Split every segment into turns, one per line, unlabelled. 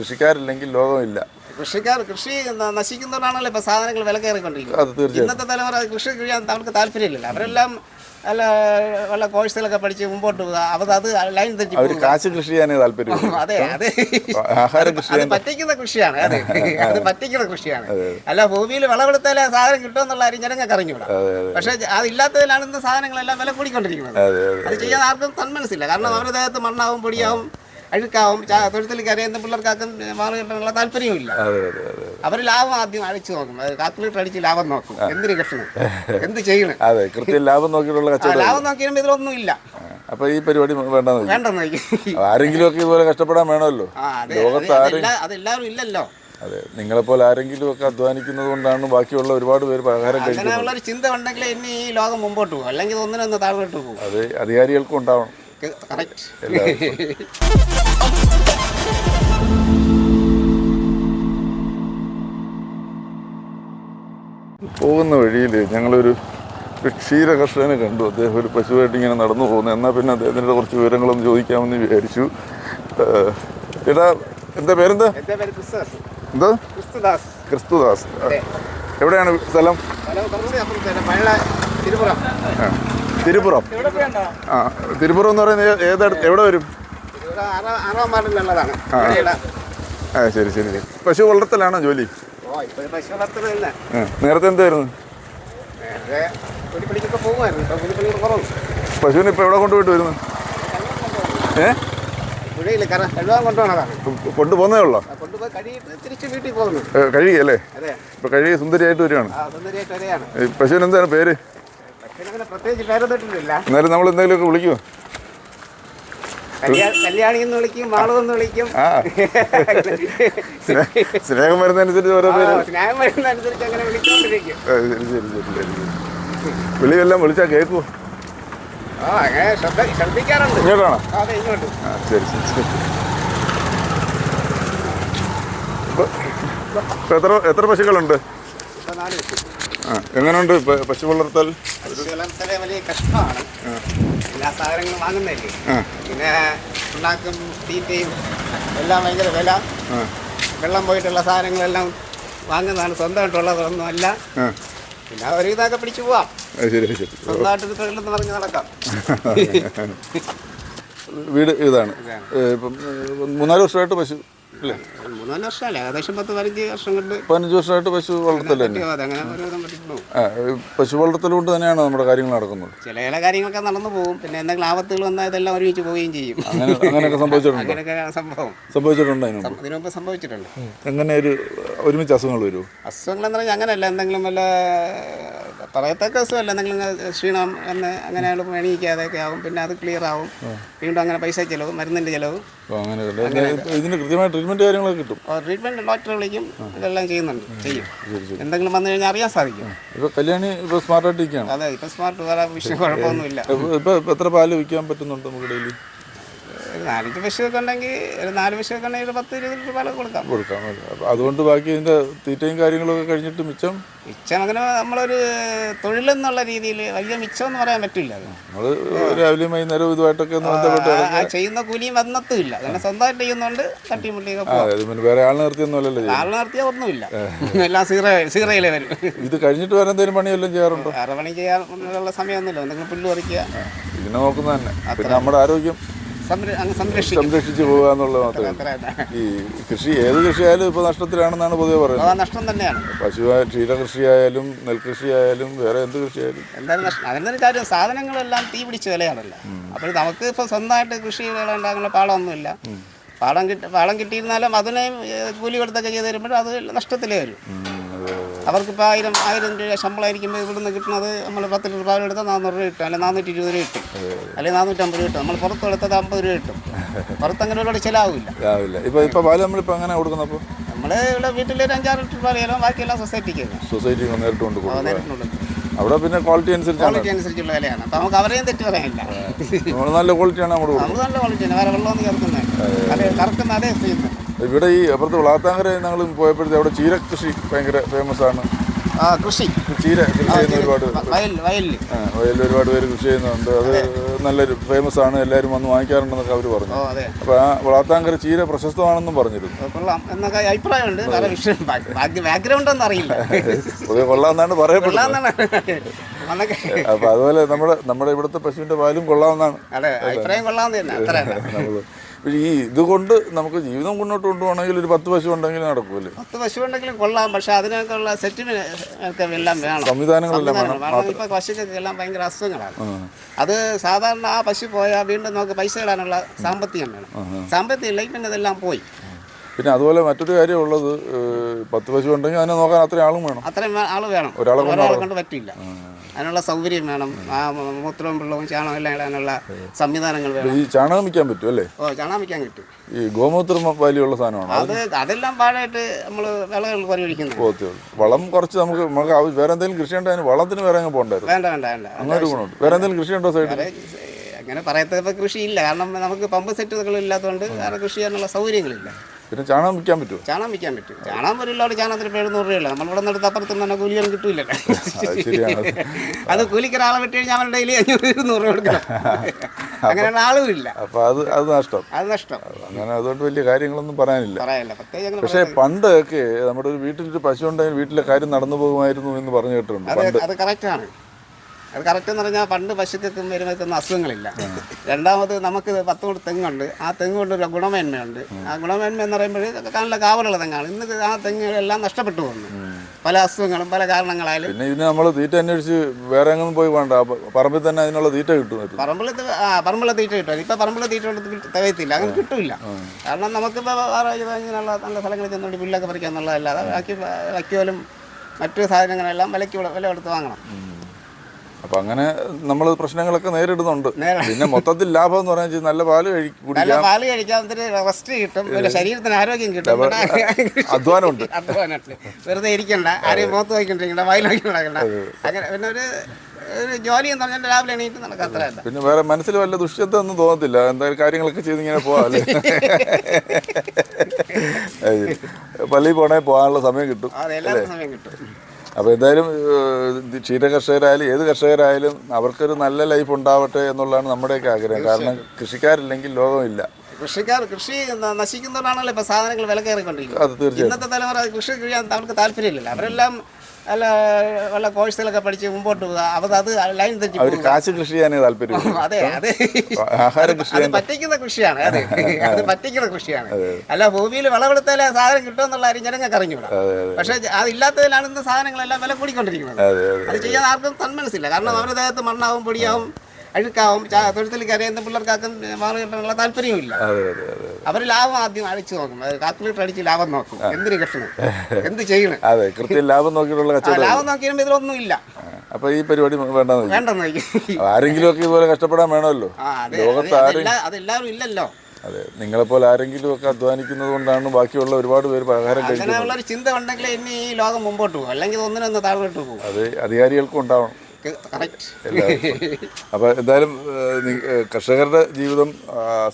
കൃഷിക്കാരില്ലെങ്കിൽ ലോകമില്ല.
കൃഷിക്കാർ കൃഷി നശിക്കുന്നവരാണല്ലോ ഇപ്പൊ സാധനങ്ങൾ വില കയറിക്കൊണ്ടിരിക്കുന്നത്. ഇന്നത്തെ തലമുറ കൃഷി ചെയ്യാൻ അവർക്ക് താല്പര്യമില്ല അവരെല്ലാം അല്ല വല്ല കോഴ്സുകളൊക്കെ പഠിച്ച് മുമ്പോട്ട് പോകുക അവർ അത് ലൈൻ തെറ്റി
അവർ. കാശ് കൃഷി ചെയ്യാനേ താല്പര്യം
അതെ അതെ.
ആഹാരം കൃഷി
അത് പറ്റിക്കുന്ന കൃഷിയാണ് അതെ. അത് പറ്റിക്കുന്ന കൃഷിയാണ്. അല്ല ഭൂമിയിൽ വിളവെടുത്താലേ സാധനം കിട്ടുമെന്നുള്ള കാര്യം ജനങ്ങൾക്ക് അറിഞ്ഞൂടാ.
പക്ഷെ അതെ
പക്ഷേ അതില്ലാത്തതിലാണ് ഇന്ന് സാധനങ്ങളെല്ലാം വില കൂടിക്കൊണ്ടിരിക്കുന്നത്.
അത്
ചെയ്യാൻ ആർക്കും തന്മനസ്സില്ല കാരണം അവരുടെ ദേഹത്ത് മണ്ണാവും പൊടിയാവും അഴുക്കാവും. തൊഴുത്തിൽ കരയുന്ന പിള്ളേർക്കാർക്കും മാറി കിട്ടാനുള്ള താല്പര്യമില്ല
അതെ അതെ
അവർ ലാഭം ആദ്യം അടിച്ചു നോക്കും. കാൽക്കുലേറ്റർ അടിച്ച് ലാഭം നോക്കും. എന്തിനു കൃഷ്ണൻ എന്ത് ചെയ്യണം?
അതെ കൃത്യം ലാഭം നോക്കിയിട്ടുള്ള
ആ
കച്ചവടം
ലാഭം നോക്കിയാൽ ഇതിലൊന്നും ഇല്ല
അപ്പൊ ഈ പരിപാടി വേണ്ടെന്ന്. ആരെങ്കിലും ഒക്കെ ഇതുപോലെ കഷ്ടപ്പെടാൻ വേണമല്ലോ? ലോകത്ത്
അതെല്ലാവരും ഇല്ലല്ലോ.
അതെ നിങ്ങളെപ്പോലെ ആരെങ്കിലും ഒക്കെ അധ്വാനിക്കുന്നത് കൊണ്ടാണ് ബാക്കിയുള്ള ഒരുപാട് പേര് പലഹാരം കഴിക്കുന്നത്.
ചിന്ത ഉണ്ടെങ്കിൽ ഇനി ഈ ലോകം മുമ്പോട്ട് പോകും. അല്ലെങ്കിൽ ഒന്നിനൊന്ന് താഴോട്ട് പോകും.
അത് അധികാരികൾക്കും ഉണ്ടാവണം. പോകുന്ന വഴിയിൽ ഞങ്ങളൊരു ഒരു ക്ഷീര കർഷകനെ കണ്ടു. അദ്ദേഹം ഒരു പശുവായിട്ട് ഇങ്ങനെ നടന്നു പോകുന്നു. എന്നാൽ പിന്നെ അദ്ദേഹത്തിന്റെ കുറച്ച് വിവരങ്ങളൊന്നും ചോദിക്കാമെന്ന് വിചാരിച്ചു. എടാ എന്താ പേരെന്താ? എന്താ?
ക്രിസ്തുദാസ്.
എവിടെയാണ് സ്ഥലം?
തിരുപുറം
ആ. തിരുപ്പുറം. ആ തിരുപ്പുറം എന്ന് പറയുന്നത് ഏത് എവിടെ വരും? ആ ശരി ശരി ശരി. പശു വളർത്തലാണോ ജോലി? നേരത്തെ എന്തായിരുന്നു പശുവിന് ഇപ്പൊ എവിടെ കൊണ്ടുപോയിട്ട് വരുന്നു? ഏ? കൊണ്ടുപോകുന്നേ ഉള്ളോ?
അതെ.
ഇപ്പോൾ കഴുകി സുന്ദരിയായിട്ട് വരികയാണ്. പശുവിന് എന്താണ് പേര്? എന്നാലും നമ്മൾ എന്തെങ്കിലുമൊക്കെ വിളിക്കുമോ
കല്യാണി എന്ന് വിളിക്കും വിളിക്കും.
സ്നേഹം വരുന്നതനുസരിച്ച് ഓരോ
സ്നേഹം വരുന്നതനുസരിച്ച് അങ്ങനെ
ശരി. വിളിയെല്ലാം വിളിച്ചാൽ കേൾക്കുമോ
ആ അങ്ങനെ ശ്രദ്ധിക്കാറുണ്ട്.
ഇങ്ങോട്ടാണോ?
അതെ ഇങ്ങോട്ട്.
ശരി ശരി എത്ര എത്ര പശുക്കളുണ്ട്?
നാല്
ആ എങ്ങനെയുണ്ട് പശു വളർത്തൽ?
വലിയ കഷ്ടമാണ്. എല്ലാ സാധനങ്ങളും
വാങ്ങുന്നില്ലേ
പിന്നെ ഉണ്ടാക്കും തീറ്റയും എല്ലാം ഭയങ്കര വില. വെള്ളം പോയിട്ടുള്ള സാധനങ്ങളെല്ലാം വാങ്ങുന്നതാണ് സ്വന്തമായിട്ടുള്ളതൊന്നും അല്ല. പിന്നെ ഒരു ഇതൊക്കെ പിടിച്ചു പോവാം. സ്വന്തമായിട്ട് തൊഴിലെന്ന് പറഞ്ഞ് നടക്കാം.
വീട് ഇതാണ്. ഇപ്പം മൂന്നാൽ വർഷമായിട്ട് പശു അല്ലേ?
മൂന്നാൽ വർഷമല്ലേ? ഏകദേശം പത്ത് പതിനഞ്ച് വർഷം കൊണ്ട്
പതിനഞ്ച് വർഷമായിട്ട് പശു വളർത്തൽ പശു വളർത്തലുകൊണ്ട് തന്നെയാണ് നമ്മുടെ കാര്യങ്ങൾ നടക്കുന്നത്.
ചില ചില കാര്യങ്ങളൊക്കെ നടന്നു പോകും. പിന്നെ എന്തെങ്കിലും ആപത്തുകൾ വന്നാൽ ഇതെല്ലാം ഒരുമിച്ച് പോവുകയും ചെയ്യും.
അങ്ങനെ അങ്ങനെയൊക്കെ സംഭവിച്ചിട്ടുണ്ട്?
അങ്ങനെയൊക്കെ സംഭവം.
സംഭവിച്ചിട്ടുണ്ട് അതിന് മുമ്പ്?
സംഭവിച്ചിട്ടുണ്ട്.
എങ്ങനെ ഒരു ഒരുമിച്ച് അസുഖങ്ങൾ വരുമോ?
അസുഖങ്ങൾ എന്ന് പറഞ്ഞാൽ അങ്ങനെയല്ല. എന്തെങ്കിലും വല്ല പറയത്തക്ക അസുഖമല്ല. എന്തെങ്കിലും ക്ഷീണം എന്ന് അങ്ങനെ എണീക്കാതെയൊക്കെ ആവും. പിന്നെ അത് ക്ലിയർ ആവും. വീണ്ടും അങ്ങനെ പൈസ ചിലവ് മരുന്നിന്റെ ചിലവ്.
അങ്ങനെ ഇതിന് കൃത്യമായ ട്രീറ്റ്മെന്റ് കാര്യങ്ങളൊക്കെ കിട്ടും.
ട്രീറ്റ്മെന്റ് ഡോക്ടറെ വിളിക്കും ഇതെല്ലാം ചെയ്യുന്നുണ്ട് ചെയ്യും. എന്തെങ്കിലും വന്നു കഴിഞ്ഞാൽ അറിയാൻ സാധിക്കും.
ഇപ്പൊ കല്യാണി ഇപ്പൊ സ്മാർട്ടായിട്ട് ഇരിക്കുകയാണ്
അതെ ഇപ്പൊ സ്മാർട്ട് വേറെ വിഷയം കുഴപ്പമൊന്നുമില്ല.
ഇപ്പോൾ എത്ര പാൽ വിൽക്കാൻ പറ്റുന്നുണ്ട് നമുക്ക് ഡെയിലി
ഒരു നാലഞ്ച് പശുവൊക്കെ ഉണ്ടെങ്കിൽ ഒരു നാല് പശുവൊക്കെ ഉണ്ടെങ്കിൽ ഒരു പത്ത് ഇരുപത് രൂപ കൊടുക്കാം.
കൊടുക്കാം അതുകൊണ്ട് ബാക്കി ഇതിന്റെ തീറ്റയും കാര്യങ്ങളൊക്കെ കഴിഞ്ഞിട്ട് മിച്ചം?
മിച്ചം അങ്ങനെ നമ്മളൊരു തൊഴിലെന്നുള്ള രീതിയിൽ വലിയ മിച്ചം എന്ന് പറയാൻ പറ്റില്ല
നമ്മൾ രാവിലെയും വൈകുന്നേരവും ഇതുമായിട്ടൊക്കെ ബന്ധപ്പെട്ട്
ചെയ്യുന്ന കൂലിയും അന്നത്തും ഇല്ല അങ്ങനെ സ്വന്തമായിട്ട് ചെയ്യുന്നുണ്ട്
അത് പിന്നെ വേറെ ആൾ നിർത്തിയൊന്നുമല്ലല്ലോ
ആൾ നിർത്തിയ ഒന്നുമില്ല. എല്ലാം സീറ സീറയിലേ വരും.
ഇത് കഴിഞ്ഞിട്ട് വേറെ എന്തെങ്കിലും പണിയെല്ലാം ചെയ്യാറുണ്ടോ?
വേറെ പണി ചെയ്യാനുള്ള സമയമൊന്നുമില്ല. എന്തെങ്കിലും പുല്ല് പറിക്കുക.
ഇതിനെ നോക്കുന്നത് തന്നെ. പിന്നെ നമ്മുടെ ആരോഗ്യം സംരക്ഷിച്ച് പോകുക എന്നുള്ളത് മാത്രമേ. ഈ കൃഷി ഏത് കൃഷിയായാലും ഇപ്പോൾ നഷ്ടത്തിലാണെന്നാണ് പൊതുവെ പറയുന്നത്.
നഷ്ടം തന്നെയാണ്.
പശു ക്ഷീരകൃഷിയായാലും ആയാലും നെൽകൃഷി ആയാലും വേറെ എന്ത് കൃഷിയായാലും.
എന്തായാലും നഷ്ടം. കാര്യം സാധനങ്ങളെല്ലാം തീ പിടിച്ച വിലയാണല്ലോ. അപ്പോൾ നമുക്ക് ഇപ്പോൾ സ്വന്തമായിട്ട് കൃഷി ഉണ്ടാകുന്ന പാടമൊന്നുമില്ല. പാടം കിട്ടി പാടം കിട്ടിയിരുന്നാലും അതിനെ കൂലി കൊടുത്തൊക്കെ ചെയ്ത് തരുമ്പോഴും അത് നഷ്ടത്തിലേ വരും. അവർക്കിപ്പോൾ ആയിരം ആയിരം രൂപ ശമ്പളമായിരിക്കുമ്പോൾ ഇവിടുന്ന് കിട്ടുന്നത് നമ്മൾ പത്ത് രൂപ എടുത്താൽ നാനൂറ് രൂപ കിട്ടും അല്ലെങ്കിൽ നാനൂറ്റി ഇരുപത് രൂപ കിട്ടും അല്ലെങ്കിൽ നാനൂറ്റമ്പത് രൂപ കിട്ടും. നമ്മൾ പുറത്ത് എടുത്തത് അമ്പത് രൂപ കിട്ടും. പുറത്ത് അങ്ങനെ ഒരുപാട് ചിലവില്ല
ആവില്ല ഇപ്പോൾ ഇപ്പോൾ പാൽ നമ്മളിപ്പോൾ അങ്ങനെ കൊടുക്കുന്നപ്പോൾ
നമ്മൾ ഇവിടെ വീട്ടിൽ ഒരു അഞ്ചാറ് ലിറ്റർ പാൽ ചെയ്യാലും ബാക്കിയെല്ലാം സൊസൈറ്റിക്ക്.
സൊസൈറ്റി നേരിട്ട് കൊണ്ട് കൊടുക്കും അവിടെ പിന്നെ ക്വാളിറ്റി അനുസരിച്ച്
ക്വാളിറ്റി അനുസരിച്ചുള്ള വിലയാണ്. അപ്പോൾ നമുക്ക് അവരെയും തെറ്റ് പറയാനില്ല.
നമ്മൾ നല്ല ക്വാളിറ്റിയാണ് നമ്മൾ കൊടുക്കുന്നത്.
നമ്മൾ നല്ല ക്വാളിറ്റിയാണ്. വേറെ വെള്ളമൊന്നും ചേർക്കുന്നത് അതെ കറക്കുന്ന അതേ ചെയ്യുന്നത്
ഇവിടെ ഈ അപ്പുറത്ത് വളാത്താങ്കര ഞങ്ങൾ പോയപ്പോഴത്തെ അവിടെ ചീര കൃഷി ഭയങ്കര ഫേമസ് ആണ്.
ആ കൃഷി.
ചീര കൃഷി ചെയ്യുന്ന ഒരുപാട്
വയൽ വയലിൽ
ഒരുപാട് പേര് കൃഷി ചെയ്യുന്നുണ്ട്. അത് നല്ലൊരു ഫേമസ് ആണ്. എല്ലാവരും വന്ന് വാങ്ങിക്കാറുണ്ടെന്നൊക്കെ അവർ പറഞ്ഞു.
അപ്പൊ
അപ്പോൾ ആ വളാത്താങ്കര ചീര പ്രശസ്തമാണെന്നും പറഞ്ഞിരുന്നു.
കൊള്ളാം. എന്നൊക്കെ അഭിപ്രായമുണ്ട്. ബാക്ക്ഗ്രൗണ്ട് ഒന്നും അറിയില്ല.
പൊതുവെ കൊള്ളാമെന്നാണ് പറയപ്പെടുന്നത്. അപ്പൊ അതുപോലെ നമ്മുടെ നമ്മുടെ ഇവിടുത്തെ പശുവിന്റെ പാലും
കൊള്ളാവുന്നതാണ്. അഭിപ്രായം
കൊള്ളാവുന്ന പക്ഷേ ഈ ഇതുകൊണ്ട് നമുക്ക് ജീവിതം മുന്നോട്ട് കൊണ്ടുപോകണമെങ്കിൽ ഒരു പത്ത് പശു ഉണ്ടെങ്കിൽ നടക്കൂലേ?
പത്ത് പശു ഉണ്ടെങ്കിലും കൊള്ളാം പക്ഷെ അതിനൊക്കെയുള്ള സെറ്റിന് എല്ലാം വേണം.
സംവിധാനങ്ങളെല്ലാം വേണം.
ഇപ്പൊ പശുക്കൾക്ക് എല്ലാം ഭയങ്കര അസുഖങ്ങളാണ്. അത് സാധാരണ ആ പശു പോയാൽ വീണ്ടും നമുക്ക് പൈസ ഇടാനുള്ള സാമ്പത്തികം വേണം. സാമ്പത്തികം ഇല്ലെങ്കിൽ പിന്നെ ഇതെല്ലാം പോയി.
പിന്നെ അതുപോലെ മറ്റൊരു കാര്യമുള്ളത് ഉള്ളത് പത്ത് പശു ഉണ്ടെങ്കിൽ അതിനെ നോക്കാൻ അത്രയും ആളും വേണം.
അത്രയും ആൾ ആൾ വേണം.
ഒരാളെ കൊണ്ട്
പറ്റില്ല. അതിനുള്ള സൗകര്യം വേണം. ആ മൂത്രവും വെള്ളവും ചാണകം എല്ലാം ഇടാനുള്ള സംവിധാനങ്ങൾ വേണം.
ഈ ചാണകം വിൽക്കാൻ പറ്റും അല്ലേ?
ഓ ചാണകം വയ്ക്കാൻ കിട്ടും.
ഈ ഗോമൂത്രം വാലിയുള്ള സാധനമാണ്?
അത് അതെല്ലാം പാടായിട്ട് നമ്മൾ വിളകൾ
പരിഗണിക്കുന്നത് വളം കുറച്ച് നമുക്ക് നമുക്ക് വേറെ എന്തെങ്കിലും കൃഷി ഉണ്ടോ? അതിന് വളത്തിന് വേറെ അങ്ങ് പോകണ്ടായിരുന്നു.
വേണ്ട വേണ്ട വേണ്ട.
അങ്ങനെ ഗുണമുണ്ട് വേറെ എന്തെങ്കിലും കൃഷി ഉണ്ടോ സൈഡിൽ?
അങ്ങനെ പറയത്തപ്പോൾ കൃഷിയില്ല. കാരണം നമുക്ക് പമ്പ് സെറ്റുകൾ ഇല്ലാത്തതുകൊണ്ട് വേറെ കൃഷി ചെയ്യാനുള്ള സൗകര്യങ്ങളില്ല.
പിന്നെ ചാണകം വിൽക്കാൻ പറ്റുമോ?
ചാണകം വിൽക്കാൻ പറ്റും. ചാണകം ഒരു ലോഡ് ചാണകത്തിന് ഇപ്പോൾ എഴുന്നൂറ് രൂപയല്ല നമ്മൾ ഇവിടെ നിന്ന് അപ്പുറത്തുനിന്ന് തന്നെ കൂലിയൊന്നും കിട്ടൂല
അത് ശരിയാണ്.
അത് കൂലിക്ക് ഒരാളെ വിട്ട് കഴിഞ്ഞാൽ അവൻ ഡെയിലി അഞ്ഞൂറ് ഇരുന്നൂറ് രൂപ കൊടുക്കണം. അങ്ങനെയുള്ള ആളും ഇല്ല.
അപ്പോൾ അത് അത് നഷ്ടം.
അത് നഷ്ടം.
അങ്ങനെ അതുകൊണ്ട് വലിയ കാര്യങ്ങളൊന്നും പറയാനില്ല.
പറയാനില്ല. പ്രത്യേകിച്ച് അങ്ങനെ
പക്ഷേ പണ്ടൊക്കെ നമ്മുടെ ഒരു വീട്ടിലൊരു പശു ഉണ്ടെങ്കിൽ വീട്ടിലെ കാര്യം നടന്നു പോകുമായിരുന്നു എന്ന് പറഞ്ഞു കേട്ടിട്ടുണ്ട്. പണ്ട്
അത് കറക്റ്റാണ് അത് കറക്റ്റ് എന്ന് പറഞ്ഞാൽ പണ്ട് പശുക്കും വരുമ്പോഴത്തൊന്നും അസുഖങ്ങളില്ല. രണ്ടാമത് നമുക്ക് പത്ത് കൂടി തെങ്ങുണ്ട്. ആ തെങ്ങ് കൊണ്ട് ഒരു ഗുണമേന്മയുണ്ട്. ആ ഗുണമേന്മ എന്ന് പറയുമ്പോൾ നല്ല കാവലുള്ള തെങ്ങാണ്. ഇന്ന് ആ തെങ്ങുകളെല്ലാം നഷ്ടപ്പെട്ടു പോകുന്നു. പല അസുഖങ്ങളും പല കാരണങ്ങളായാലും
പിന്നെ ഇതിന് നമ്മൾ തീറ്റ അന്വേഷിച്ച് വേറെ എങ്ങും പോയി വേണ്ട. പറമ്പിൽ തന്നെ അതിനുള്ള തീറ്റ കിട്ടും
പറമ്പിൽ ആ പറമ്പിലെ തീറ്റ കിട്ടും. ഇപ്പം പറമ്പിലെ തീറ്റ കൊണ്ട് തികയത്തില്ല. അങ്ങനെ കിട്ടില്ല. കാരണം നമുക്കിപ്പോൾ വേറെ ഇങ്ങനെയുള്ള നല്ല സ്ഥലങ്ങളിൽ ചെന്നുകൊണ്ട് പുല്ലൊക്കെ പറിക്കാന്നുള്ളതല്ലാതെ ബാക്കി വയ്ക്കോലും മറ്റു സാധനങ്ങളെല്ലാം വിലയ്ക്ക് വില- വില കൊടുത്ത് വാങ്ങണം.
അപ്പൊ അങ്ങനെ നമ്മൾ പ്രശ്നങ്ങളൊക്കെ നേരിടുന്നുണ്ട്.
നേരിടും.
പിന്നെ മൊത്തത്തിൽ ലാഭം എന്ന് പറഞ്ഞാൽ നല്ല
പാൽ
കുടിക്കാം.
പാൽ കഴിക്കാൻ റെസ്റ്റ് കിട്ടും. പിന്നെ ശരീരത്തിന് ആരോഗ്യം കിട്ടും.
അധ്വാനമുണ്ട്.
അധ്വാനമുണ്ട്. വെറുതെ ഇരിക്കണ്ട. ആരെയും മുഖത്ത് നോക്കിക്കൊണ്ടിരിക്കണ്ട. വായിൽ നോക്കിക്കൊണ്ടിരിക്കണ്ട. അങ്ങനെ പിന്നെ ഒരു ഒരു ജോലി എന്ന് പറഞ്ഞാൽ രാവിലെ എണീറ്റ് നടക്കാത്തതല്ല
പിന്നെ വേറെ മനസ്സിൽ വല്ല ദുഷ്യത്വം ഒന്നും തോന്നത്തില്ല. എന്തായാലും കാര്യങ്ങളൊക്കെ ചെയ്ത് ഇങ്ങനെ പോവാല്ലേ പള്ളിയിൽ പോണേ പോകാനുള്ള സമയം കിട്ടും
സമയം കിട്ടും.
അപ്പോൾ എന്തായാലും ക്ഷീര കർഷകരായാലും ഏത് കർഷകരായാലും അവർക്കൊരു നല്ല ലൈഫ് ഉണ്ടാവട്ടെ എന്നുള്ളതാണ് നമ്മുടെയൊക്കെ ആഗ്രഹം. കാരണം കൃഷിക്കാരില്ലെങ്കിൽ ലോകമില്ല.
കൃഷിക്കാർ കൃഷി നശിക്കുന്നതുകൊണ്ടാണല്ലോ ഇപ്പൊ സാധനങ്ങൾ വില കയറിക്കൊണ്ടിരിക്കുന്നത്. ഇന്നത്തെ തലമുറ കൃഷി ചെയ്യാൻ അവർക്ക് താല്പര്യമില്ലല്ലോ. അവരെല്ലാം അല്ല വല്ല കോഴ്സുകളൊക്കെ പഠിച്ച് മുമ്പോട്ട് പോകുക അവർ അത് ലൈൻ തെറ്റി
അവർ. കാശ് കൃഷി ചെയ്യാനേ താല്പര്യം
അതെ അതെ.
ആഹാരം കൃഷി
അത് പറ്റിക്കുന്ന കൃഷിയാണ് അതെ. അത്. പറ്റിക്കുന്ന കൃഷിയാണ്. അല്ല ഭൂമിയിൽ വിളവെടുത്താലേ സാധനം കിട്ടുമെന്നുള്ള കാര്യം ജനങ്ങൾക്ക് അറിഞ്ഞൂടാ പക്ഷെ അതില്ലാത്തതിലാണ് ഇന്ന് സാധനങ്ങളെല്ലാം വില കൂടിക്കൊണ്ടിരിക്കുന്നത്.
അത്
ചെയ്യാൻ ആർക്കും തന്മനസ്സില്ല കാരണം അവരുടെ ദേഹത്ത് മണ്ണാവും പൊടിയാവും അഴുക്കാവും തൊഴുത്തിൽ കരയുന്ന പിള്ളേർക്കാക്കും മാറി കിട്ടാനുള്ള താല്പര്യമില്ല അവർ ലാഭം ആദ്യം അടിച്ചു നോക്കും. കാൽക്കുലേറ്റർ അടിച്ച് ലാഭം നോക്കും. എന്തിനു കഷ്ടണം എന്ത് ചെയ്യണം?
അതെ കൃത്യം ലാഭം നോക്കിയിട്ടുള്ള
ലാഭം നോക്കിയാൽ ഇതിലൊന്നും ഇല്ല
അപ്പൊ ഈ പരിപാടി വേണ്ടെന്ന് ആരെങ്കിലും ഒക്കെ ഇതുപോലെ കഷ്ടപ്പെടാൻ വേണമല്ലോ? ലോകത്ത്
അതെല്ലാവരും ഇല്ലല്ലോ.
അതെ നിങ്ങളെപ്പോലെ ആരെങ്കിലും ഒക്കെ അധ്വാനിക്കുന്നത് കൊണ്ടാണ് ബാക്കിയുള്ള ഒരുപാട് പേര് പലഹാരം കഴിക്കുന്നത്.
ചിന്ത ഉണ്ടെങ്കിൽ ഇനി ഈ ലോകം മുമ്പോട്ട് പോകും. അല്ലെങ്കിൽ ഒന്നിനൊന്ന് താഴ്ന്നിട്ട് പോകും.
അത് അധികാരികൾക്കും ഉണ്ടാവണം. അപ്പോൾ എന്തായാലും കർഷകരുടെ ജീവിതം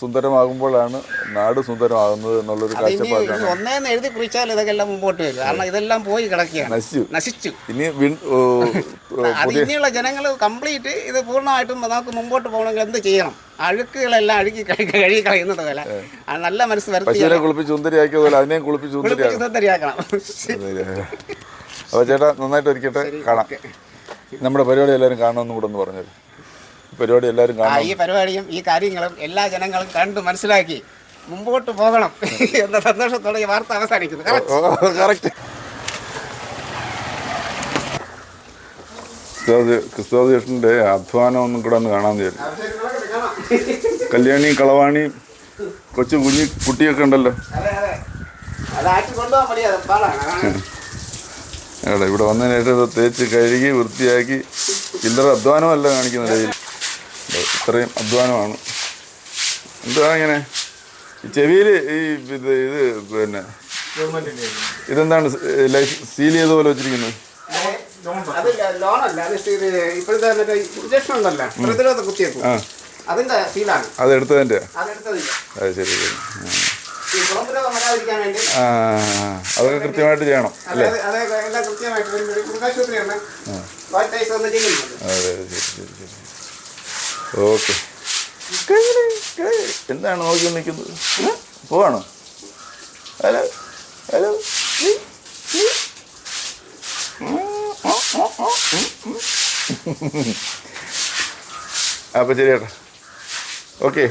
സുന്ദരമാകുമ്പോഴാണ് നാട് സുന്ദരമാകുന്നത് എന്നുള്ളൊരു കാഴ്ചപ്പാടാണ്.
ഒന്നേന്ന് എഴുതി കുറിച്ചാൽ ഇതൊക്കെ മുമ്പോട്ട് വരും. കാരണം ഇതെല്ലാം പോയി കിടക്കുകയാണ്.
നശിച്ചു.
നശിച്ചു.
ഇനി
ഇനിയുള്ള ജനങ്ങൾ കംപ്ലീറ്റ് ഇത് പൂർണമായിട്ടും നമുക്ക് മുമ്പോട്ട് പോകണമെങ്കിൽ എന്ത് ചെയ്യണം? അഴുക്കുകളെല്ലാം അഴുക്കി കഴി കഴുകി കളയുന്നത് പോലെ. നല്ല മനസ്സ് വരുത്തി
കുളിപ്പിച്ച് സുന്ദരിയാക്കിയ പോലെ അതിനെയും കുളിപ്പിച്ച് സുന്ദരിയാക്കണം.
സുന്ദരിയാക്കണം.
അപ്പോൾ ചേട്ടാ നന്നായിട്ട് ഇരിക്കട്ടെ കാണാം. നമ്മുടെ പരിപാടി എല്ലാവരും കാണണമെന്ന് കൂടെ ഒന്ന് പറഞ്ഞത്. പരിപാടി എല്ലാവരും കാണണം
ഈ പരിപാടിയും ഈ കാര്യങ്ങളും എല്ലാ ജനങ്ങളും കണ്ട് മനസ്സിലാക്കി മുമ്പോട്ട് പോകണം എന്ന സന്തോഷത്തോടെ ഈ വാർത്ത അവസാനിക്കുന്നു?
കറക്റ്റ് ക്രിസ്തുവാദി കൃഷ്ണന്റെ അധ്വാനം ഒന്നും കൂടെ ഒന്ന് കാണാൻ തരും. കല്യാണി കളവാണി കൊച്ചു കുഞ്ഞി കുട്ടിയൊക്കെ ഉണ്ടല്ലോ.
അതെ അതെ. അത് ആക്കി കൊണ്ടുപോകാൻ പാടാണ്
ഇവിടെ വന്നതിന് വന്നതിനായിട്ട് ഇത് തേച്ച് കഴുകി വൃത്തിയാക്കി ചില്ലറ അധ്വാനമല്ല കാണിക്കുന്ന രീതിയിൽ ഇത്രയും അധ്വാനമാണ്. എന്താ ഇങ്ങനെ? ചെവിയിൽ ഈ ഇത് ഇത് പിന്നെ ഇതെന്താണ് ലൈഫ് സീൽ ചെയ്ത പോലെ വെച്ചിരിക്കുന്നത്?
അതെടുത്തതിന്റെ അത്
ശരി ശരി. അതൊക്കെ കൃത്യമായിട്ട് ചെയ്യണം
അല്ലേ? അതെ
ഓക്കെ. എന്താണ് നോക്കി നിൽക്കുന്നത്? പോവാണോ? Hello hello. അപ്പം. ശരി ചേട്ടാ. ഓക്കെ.